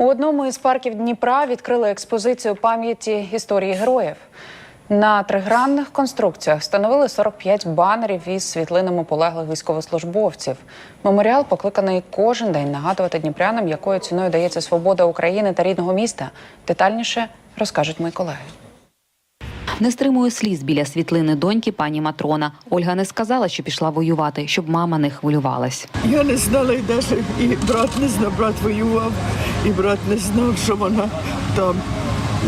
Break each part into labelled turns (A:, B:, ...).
A: У одному із парків Дніпра відкрили експозицію пам'яті історії героїв. На тригранних конструкціях встановили 45 банерів із світлинами полеглих військовослужбовців. Меморіал покликаний кожен день нагадувати дніпрянам, якою ціною дається свобода України та рідного міста. Детальніше розкажуть мої колеги.
B: Не стримує сліз біля світлини доньки пані Матрона. Ольга не сказала, що пішла воювати, щоб мама не хвилювалась.
C: Я не знала і навіть і брат не знав, брат воював, і брат не знав, що вона там.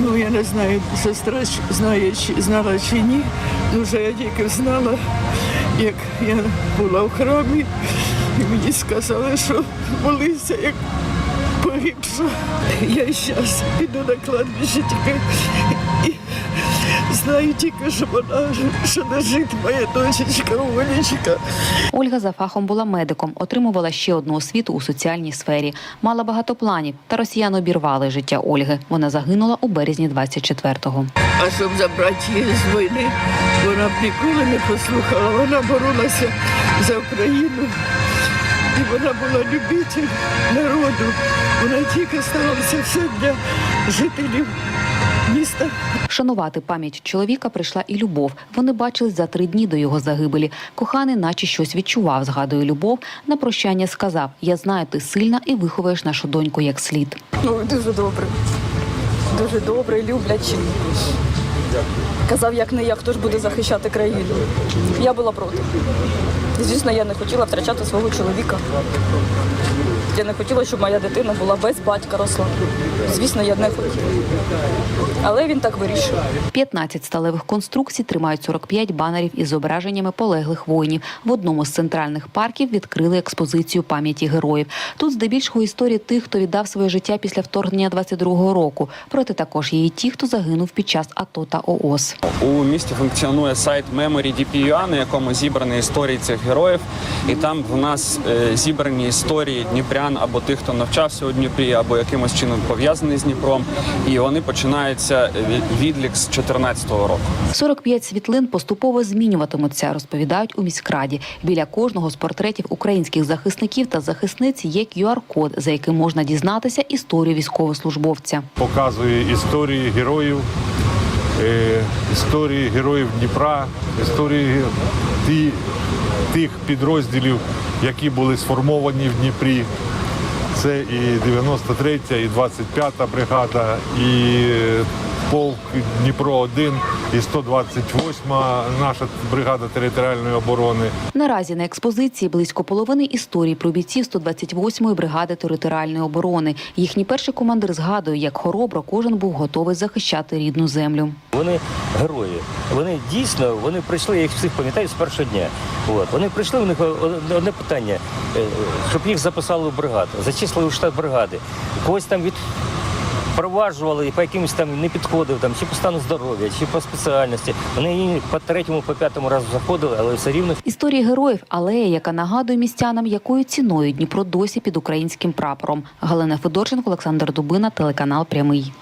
C: Ну я не знаю, сестра знає, чи знала чи ні. Вже я тільки знала, як я була в храмі, і мені сказали, що молися, як погибша. Я зараз піду на кладбище тільки і знаю тільки, що вона що лежить моя дочечка, Олечка.
B: Ольга за фахом була медиком, отримувала ще одну освіту у соціальній сфері. Мала багато планів, та росіяни обірвали життя Ольги. Вона загинула у березні 24-го.
C: А щоб забрати її з війни, вона б ніколи не послухала. Вона боролася за Україну. І вона була любитель народу. Вона тільки старалася все для жителів міста.
B: Шанувати пам'ять чоловіка прийшла і любов. Вони бачились за три дні до його загибелі. Коханий, наче щось відчував, згадує любов. На прощання сказав: Я знаю, ти сильна і виховаєш нашу доньку як слід.
D: Ну, дуже добре. Дуже добре, люблячий. Казав, як не я, хто ж буде захищати країну. Я була проти. Звісно, я не хотіла втрачати свого чоловіка. Я не хотіла, щоб моя дитина була без батька росла. Звісно, я не хотіла. Але він так вирішив.
B: 15 сталевих конструкцій тримають 45 банерів із зображеннями полеглих воїнів. В одному з центральних парків відкрили експозицію пам'яті героїв. Тут здебільшого історії тих, хто віддав своє життя після вторгнення 22-го року. Проте також є і ті, хто загинув під час АТО та ООС.
E: У місті функціонує сайт Memory.dp.ua, на якому зібрані історії цих героїв. І там в нас е, зібрані історії дніпрян або тих, хто навчався у Дніпрі, або якимось чином пов'язаний з Дніпром. І вони починаються від- відлік з 14-го року.
B: 45 світлин поступово змінюватимуться, розповідають у міськраді. Біля кожного з портретів українських захисників та захисниць є QR-код, за яким можна дізнатися історію військовослужбовця.
F: показує історії героїв, е, історії героїв Дніпра, історії тих підрозділів, які були сформовані в Дніпрі. Це і 93-я, і 25-та бригада, і е, полк Дніпро 1 і 128-ма наша бригада територіальної оборони.
B: Наразі на експозиції близько половини історій про бійців 128-ї бригади територіальної оборони. Їхній перший командир згадує, як хоробро кожен був готовий захищати рідну землю.
G: Вони герої. Вони дійсно вони прийшли, я їх всіх пам'ятаю з першого дня. От вони прийшли. У них одне- одне питання, е, щоб їх записали в бригаду, зачислили в штат бригади. Когось там від. Проваджували по якимось там не підходив, там чи по стану здоров'я, чи по спеціальності. Вони по третьому, по п'ятому разу заходили, але все рівно
B: Історії героїв алея, яка нагадує містянам, якою ціною Дніпро досі під українським прапором. Галина Федорченко, Олександр Дубина, телеканал Прямий.